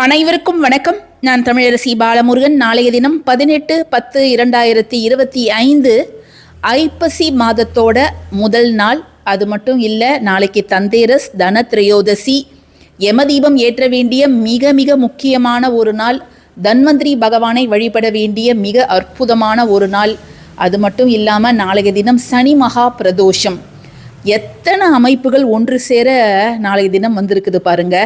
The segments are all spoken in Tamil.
அனைவருக்கும் வணக்கம். நான் தமிழரசி பாலமுருகன். நாளைய தினம் பதினெட்டு பத்து இரண்டாயிரத்தி இருபத்தி ஐந்து ஐப்பசி மாதத்தோட முதல் நாள். அது மட்டும் இல்லை நாளைக்கு தந்தேரஸ் தனத்ரயோதசி யமதீபம் ஏற்ற வேண்டிய மிக மிக முக்கியமான ஒரு நாள். தன்வந்திரி பகவானை வழிபட வேண்டிய மிக அற்புதமான ஒரு நாள். அது மட்டும் இல்லாமல் நாளைய தினம் சனி மகா பிரதோஷம். எத்தனை அமைப்புகள் ஒன்று சேர நாளைய தினம் வந்திருக்குது பாருங்க.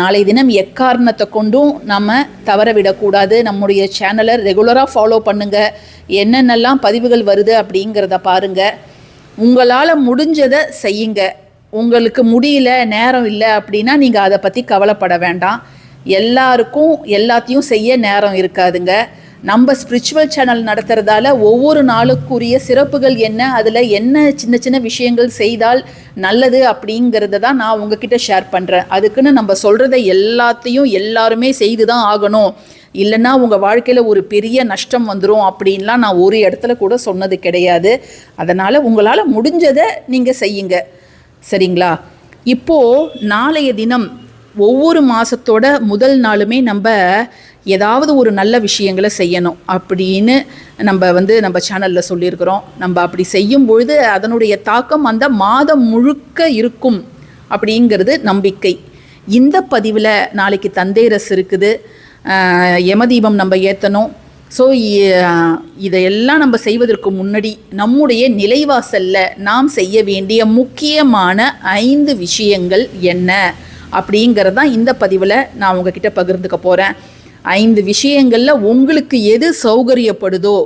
நாளைய தினம் எக்காரணத்தை கொண்டும் நம்ம தவற விடக்கூடாது. நம்முடைய சேனலை ரெகுலராக ஃபாலோ பண்ணுங்க. என்னென்னலாம் பதிவுகள் வருது அப்படிங்கிறத பாருங்க. உங்களால் முடிஞ்சதை செய்யுங்க. உங்களுக்கு முடியல நேரம் இல்லை அப்படின்னா நீங்கள் அதை பற்றி கவலைப்பட வேண்டாம். எல்லாருக்கும் எல்லாத்தையும் செய்ய நேரம் இருக்காதுங்க. நம்ம ஸ்பிரிச்சுவல் சேனல் நடத்துறதால ஒவ்வொரு நாளுக்குரிய சிறப்புகள் என்ன அதில் என்ன சின்ன சின்ன விஷயங்கள் செய்தால் நல்லது அப்படிங்கிறத தான் நான் உங்ககிட்ட ஷேர் பண்ணுறேன் அதுக்குன்னு நம்ம சொல்கிறத எல்லாத்தையும் எல்லாருமே செய்து தான் ஆகணும். இல்லைன்னா உங்கள் வாழ்க்கையில் ஒரு பெரிய நஷ்டம் வந்துடும் அப்படின்லாம் நான் ஒரு இடத்துல கூட சொன்னது கிடையாது. அதனால் உங்களால் முடிஞ்சதை நீங்கள் செய்யுங்க. சரிங்களா? இப்போது நாளைய தினம் ஒவ்வொரு மாதத்தோட முதல் நாளுமே நம்ம ஏதாவது ஒரு நல்ல விஷயங்களை செய்யணும் அப்படின்னு நம்ம வந்து நம்ம சேனலில் சொல்லியிருக்கிறோம். நம்ம அப்படி செய்யும் பொழுது அதனுடைய தாக்கம் அந்த மாதம் முழுக்க இருக்கும் அப்படிங்கிறது நம்பிக்கை. இந்த பதிவில் நாளைக்கு தந்தேரஸ் இருக்குது. யமதீபம் நம்ம ஏற்றணும் ஸோ இதையெல்லாம் நம்ம செய்வதற்கு முன்னாடி நம்முடைய நிலைவாசலில் நாம் செய்ய வேண்டிய முக்கியமான ஐந்து விஷயங்கள் என்ன அப்படிங்கிறது தான் இந்த பதிவில் நான் உங்ககிட்ட பகிர்ந்துக்க போகிறேன் ஐந்து விஷயங்களில் உங்களுக்கு எது சௌகரியப்படுதோ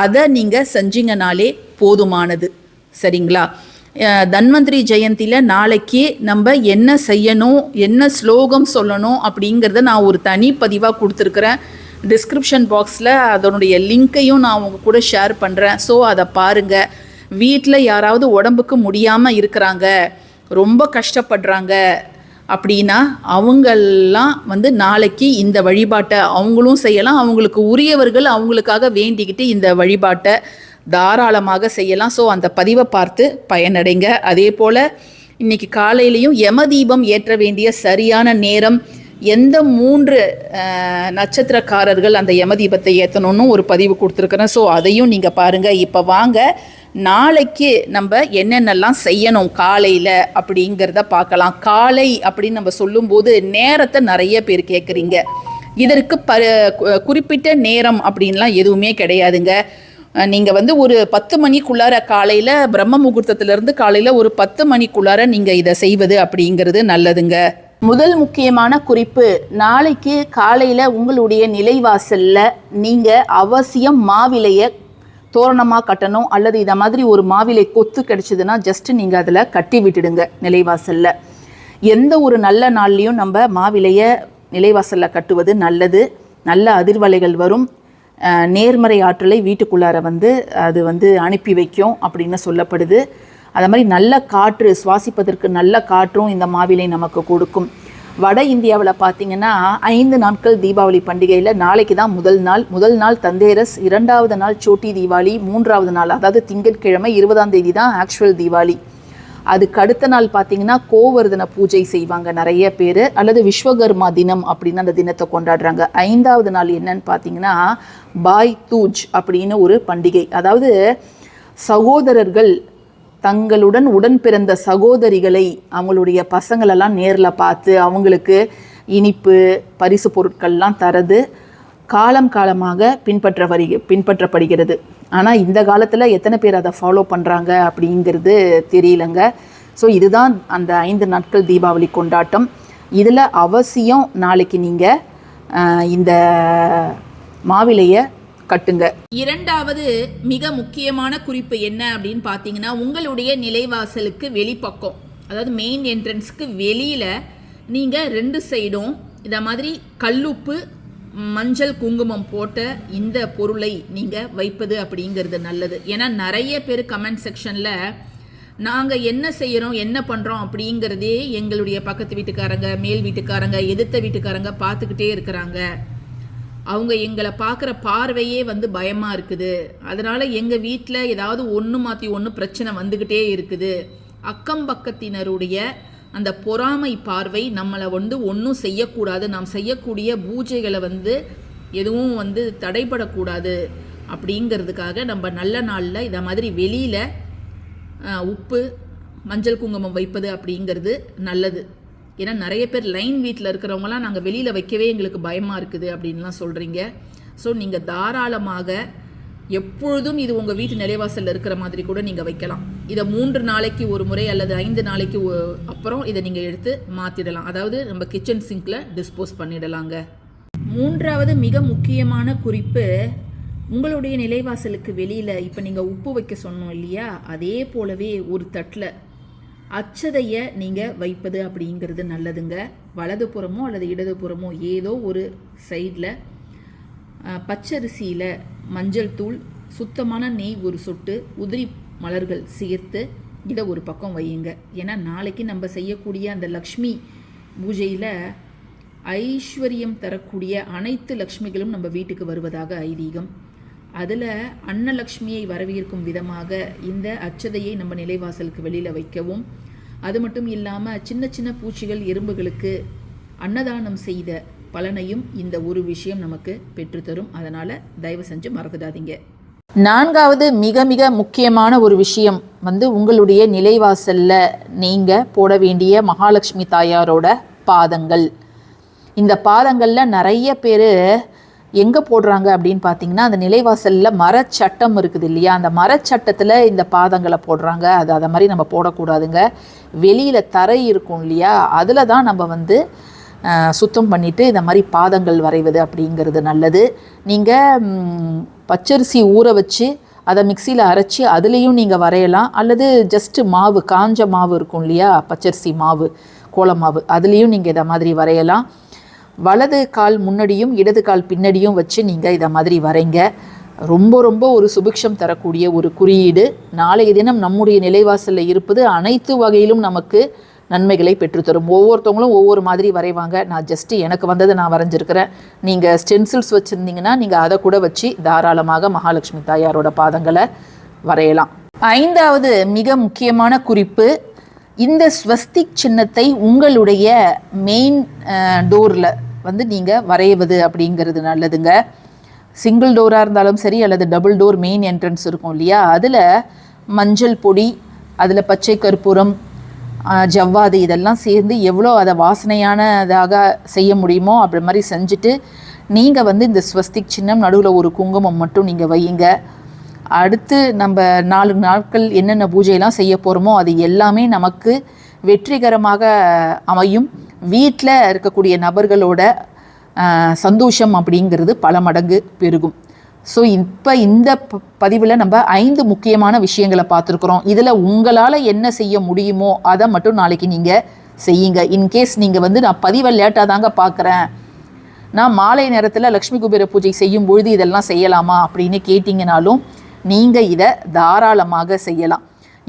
அதை நீங்கள் செஞ்சீங்கனாலே போதுமானது. சரிங்களா? தன்வந்திரி ஜெயந்தியில் நாளைக்கு நம்ம என்ன செய்யணும் என்ன ஸ்லோகம் சொல்லணும் அப்படிங்கிறத நான் ஒரு தனி பதிவாக கொடுத்துருக்குறேன். டிஸ்கிரிப்ஷன் பாக்ஸில் அதனுடைய லிங்க்கையும் நான் உங்கள் கூட ஷேர் பண்ணுறேன் ஸோ அதை பாருங்கள் வீட்டில் யாராவது உடம்புக்கு முடியாமல் இருக்கிறாங்க ரொம்ப கஷ்டப்படுறாங்க அப்படின்னா அவங்கெல்லாம் வந்து நாளைக்கு இந்த வழிபாட்டை அவங்களும் செய்யலாம். அவங்களுக்கு உரியவர்கள் அவங்களுக்காக வேண்டிக்கிட்டு இந்த வழிபாட்டை தாராளமாக செய்யலாம். ஸோ அந்த பதிவை பார்த்து பயனடைங்க. அதே போல் இன்னைக்கு காலையிலையும் யமதீபம் ஏற்ற வேண்டிய சரியான நேரம் எந்த மூன்று நட்சத்திரக்காரர்கள் அந்த யமதீபத்தை ஏற்றணும்னு ஒரு பதிவு கொடுத்துருக்குறேன். ஸோ அதையும் நீங்கள் பாருங்கள் இப்போ வாங்க. நாளைக்கு நம்ம என்னென்னலாம் செய்யணும் காலையில் அப்படிங்கிறத பார்க்கலாம். காலை அப்படின்னு நம்ம சொல்லும்போது நேரத்தை நிறைய பேர் கேட்குறீங்க இதற்கு ப கு- குறிப்பிட்ட நேரம் அப்படின்லாம் எதுவுமே கிடையாதுங்க. நீங்கள் வந்து ஒரு பத்து மணிக்குள்ளார காலையில் பிரம்ம முகூர்த்தத்திலேருந்து காலையில் ஒரு பத்து மணிக்குள்ளார நீங்கள் இதை செய்வது அப்படிங்கிறது நல்லதுங்க. முதல் முக்கியமான குறிப்பு நாளைக்கு காலையில் உங்களுடைய நிலைவாசலில் நீங்கள் அவசியம் மாவிலையை தோரணமாக கட்டணும் அல்லது இதை மாதிரி ஒரு மாவிலை கொத்து கிடச்சிதுன்னா ஜஸ்ட் நீங்கள் அதில் கட்டி விட்டுடுங்க நிலைவாசலில். எந்த ஒரு நல்ல நாள்லேயும் நம்ம மாவிலையை நிலைவாசலில் கட்டுவது நல்லது. நல்ல அதிர்வலைகள் வரும். நேர்மறை ஆற்றலை வீட்டுக்குள்ளார வந்து அது வந்து அனுப்பி வைக்கும் அப்படின்னு சொல்லப்படுது. அதை மாதிரி நல்ல காற்று சுவாசிப்பதற்கு நல்ல காற்றும் இந்த மாவிலை நமக்கு கொடுக்கும். வட இந்தியாவில் பார்த்தீங்கன்னா ஐந்து நாட்கள் தீபாவளி பண்டிகையில் நாளைக்கு தான் முதல் நாள். முதல் நாள் தந்தேரஸ் இரண்டாவது நாள் சோட்டி தீபாவளி மூன்றாவது நாள் அதாவது திங்கட்கிழமை இருபதாம் தேதி தான் ஆக்சுவல் தீபாவளி அதுக்கு அடுத்த நாள் பார்த்தீங்கன்னா கோவர்தன பூஜை செய்வாங்க நிறைய பேர் அல்லது விஸ்வகர்மா தினம் அப்படின்னு அந்த தினத்தை கொண்டாடுறாங்க. ஐந்தாவது நாள் என்னன்னு பார்த்தீங்கன்னா பாய் தூஜ் அப்படின்னு ஒரு பண்டிகை. அதாவது சகோதரர்கள் தங்களுடன் உடன் பிறந்த சகோதரிகளை அவங்களுடைய பசங்களெல்லாம் நேரில் பார்த்து அவங்களுக்கு இனிப்பு பரிசு பொருட்கள்லாம் தரது காலம் காலமாக பின்பற்ற வரி பின்பற்றப்படுகிறது. ஆனால் இந்த காலத்தில் எத்தனை பேர் அதை ஃபாலோ பண்ணுறாங்க அப்படிங்கிறது தெரியலங்க. ஸோ இதுதான் அந்த ஐந்து நாட்கள் தீபாவளி கொண்டாட்டம். இதில் அவசியம் நாளைக்கு நீங்கள் இந்த மாவிலையை கட்டுங்க. இரண்டாவது மிக முக்கியமான குறிப்பு என்ன அப்படின்னு பார்த்தீங்கன்னா உங்களுடைய நிலைவாசலுக்கு வெளிப்பக்கம் அதாவது மெயின் என்ட்ரன்ஸ்க்கு வெளியில் நீங்கள் ரெண்டு சைடும் இதை மாதிரி கல்லுப்பு மஞ்சள் குங்குமம் போட்ட இந்த பொருளை நீங்கள் வைப்பது அப்படிங்கிறது நல்லது. ஏன்னா நிறைய பேர் கமெண்ட் செக்ஷனில் நாங்கள் என்ன செய்கிறோம் என்ன பண்ணுறோம் அப்படிங்கிறதே எங்களுடைய பக்கத்து வீட்டுக்காரங்க மேல் வீட்டுக்காரங்க எதிர்த்த வீட்டுக்காரங்க பார்த்துக்கிட்டே இருக்கிறாங்க. அவங்க எங்களை பார்க்குற பார்வையே வந்து பயமாக இருக்குது. அதனால் எங்கள் வீட்டில் ஏதாவது ஒன்று மாற்றி ஒன்று பிரச்சனை வந்துக்கிட்டே இருக்குது. அக்கம் பக்கத்தினருடைய அந்த பொறாமை பார்வை நம்மளை வந்து ஒன்றும் செய்யக்கூடாது. நாம் செய்யக்கூடிய பூஜைகளை வந்து எதுவும் வந்து தடைபடக்கூடாது அப்படிங்கிறதுக்காக நம்ம நல்ல நாளில் இதை மாதிரி வெளியில் உப்பு மஞ்சள் குங்குமம் வைப்பது அப்படிங்கிறது நல்லது. ஏன்னா நிறைய பேர் லைன் வீட்டில் இருக்கிறவங்களாம் நாங்கள் வெளியில் வைக்கவே எங்களுக்கு பயமாக இருக்குது அப்படின்லாம் சொல்கிறீங்க ஸோ நீங்கள் தாராளமாக எப்பொழுதும் இது உங்கள் வீட்டு நிலைவாசலில் இருக்கிற மாதிரி கூட நீங்கள் வைக்கலாம். இதை மூன்று நாளைக்கு ஒரு முறை அல்லது ஐந்து நாளைக்கு அப்புறம் இதை நீங்கள் எடுத்து மாற்றிடலாம் அதாவது நம்ம கிச்சன் சிங்கில் டிஸ்போஸ் பண்ணிடலாங்க. மூன்றாவது மிக முக்கியமான குறிப்பு உங்களுடைய நிலைவாசலுக்கு வெளியில் இப்போ நீங்கள் உப்பு வைக்க சொன்னோம் இல்லையா? அதே போலவே ஒரு தட்டில். அச்சதையை நீங்கள் வைப்பது அப்படிங்கிறது நல்லதுங்க. வலதுபுறமோ அல்லது இடதுபுறமோ ஏதோ ஒரு சைடில் பச்சரிசியில் மஞ்சள் தூள் சுத்தமான நெய் ஒரு சொட்டு உதிரி மலர்கள் சேர்த்து இதை ஒரு பக்கம் வையுங்க. ஏன்னா நாளைக்கு நம்ம செய்யக்கூடிய அந்த லக்ஷ்மி பூஜையில் ஐஸ்வர்யம் தரக்கூடிய அனைத்து லக்ஷ்மிகளும் நம்ம வீட்டுக்கு வருவதாக ஐதீகம். அதில் அன்னலக்ஷ்மியை வரவேற்கும் விதமாக இந்த அச்சதையை நம்ம நிலைவாசலுக்கு வெளியில் வைக்கவும் அது மட்டும் இல்லாமல் சின்ன சின்ன பூச்சிகள் எறும்புகளுக்கு அன்னதானம் செய்த பலனையும் இந்த ஒரு விஷயம் நமக்கு பெற்றுத்தரும் அதனால் தயவு செஞ்சு மறந்துடாதீங்க. நான்காவது மிக மிக முக்கியமான ஒரு விஷயம் வந்து உங்களுடைய நிலைவாசலில் நீங்கள் போட வேண்டிய மகாலட்சுமி தாயாரோட பாதங்கள். இந்த பாதங்களில் நிறைய பேர் எங்கே போடுறாங்க அப்படின்னு பார்த்தீங்கன்னா அந்த நிலைவாசலில் மரச்சட்டம் இருக்குது இல்லையா? அந்த மரச்சட்டத்தில் இந்த பாதங்களை போடுறாங்க. அது அதை மாதிரி நம்ம போடக்கூடாதுங்க. வெளியில் தரை இருக்கும் இல்லையா? அதில் தான் நம்ம வந்து சுத்தம் பண்ணிவிட்டு இந்த மாதிரி பாதங்கள் வரைவது அப்படிங்கிறது நல்லது. நீங்கள் பச்சரிசி ஊற வச்சு அதை மிக்சியில் அரைச்சி அதுலேயும் நீங்கள் வரையலாம். அல்லது ஜஸ்ட்டு மாவு காஞ்ச மாவு இருக்கும் இல்லையா? பச்சரிசி மாவு கோலமாவு அதுலேயும் நீங்கள் இதை மாதிரி வரையலாம். வலது கால் முன்னாடியும் இடது கால் பின்னாடியும் வச்சு நீங்கள் இதை மாதிரி வரைங்க. ரொம்ப ரொம்ப ஒரு சுபிக்ஷம் தரக்கூடிய ஒரு குறியீடு. நாளைய தினம் நம்முடைய நிலைவாசலில் இருப்பது அனைத்து வகையிலும் நமக்கு நன்மைகளை பெற்றுத்தரும். ஒவ்வொருத்தவங்களும் ஒவ்வொரு மாதிரி வரைவாங்க. நான் ஜஸ்ட்டு எனக்கு வந்ததை நான் வரைஞ்சிருக்கிறேன். நீங்கள் ஸ்டென்சில்ஸ் வச்சுருந்தீங்கன்னா நீங்கள் அதை கூட வச்சு தாராளமாக மகாலட்சுமி தாயாரோட பாதங்களை வரையலாம். ஐந்தாவது மிக முக்கியமான குறிப்பு இந்த ஸ்வஸ்திக் சின்னத்தை உங்களுடைய மெயின் டோரில் வந்து நீங்கள் வரைவது அப்படிங்கிறது நல்லதுங்க. சிங்கிள் டோராக இருந்தாலும் சரி அல்லது டபுள் டோர் மெயின் என்ட்ரன்ஸ் இருக்கும் இல்லையா? அதில் மஞ்சள் பொடி அதில் பச்சை கற்பூரம் ஜவ்வாது இதெல்லாம் சேர்ந்து எவ்வளோ அதை வாசனையானதாக செய்ய முடியுமோ அப்படி மாதிரி செஞ்சுட்டு நீங்கள் வந்து இந்த ஸ்வஸ்திக் சின்னம் நடுவில் ஒரு குங்குமம் மட்டும் நீங்கள் வையுங்க. அடுத்து நம்ம நாலு நாட்கள் என்னென்ன பூஜையெல்லாம் செய்ய போகிறோமோ அது எல்லாமே நமக்கு வெற்றிகரமாக அமையும். வீட்டில் இருக்கக்கூடிய நபர்களோட சந்தோஷம் அப்படிங்கிறது பல மடங்கு பெருகும். ஸோ இப்போ இந்த ப- பதிவில் நம்ம ஐந்து முக்கியமான விஷயங்களை பார்த்துருக்குறோம். இதில் உங்களால் என்ன செய்ய முடியுமோ அதை மட்டும் நாளைக்கு நீங்கள் செய்யுங்க. இன்கேஸ் நீங்கள் வந்து நான் பதிவை லேட்டாக தாங்க பார்க்குறேன். நான் மாலை நேரத்தில் லக்ஷ்மி குபேர பூஜை செய்யும் பொழுது இதெல்லாம் செய்யலாமா அப்படின்னு கேட்டிங்கனாலும் நீங்கள் இதை தாராளமாக செய்யலாம்.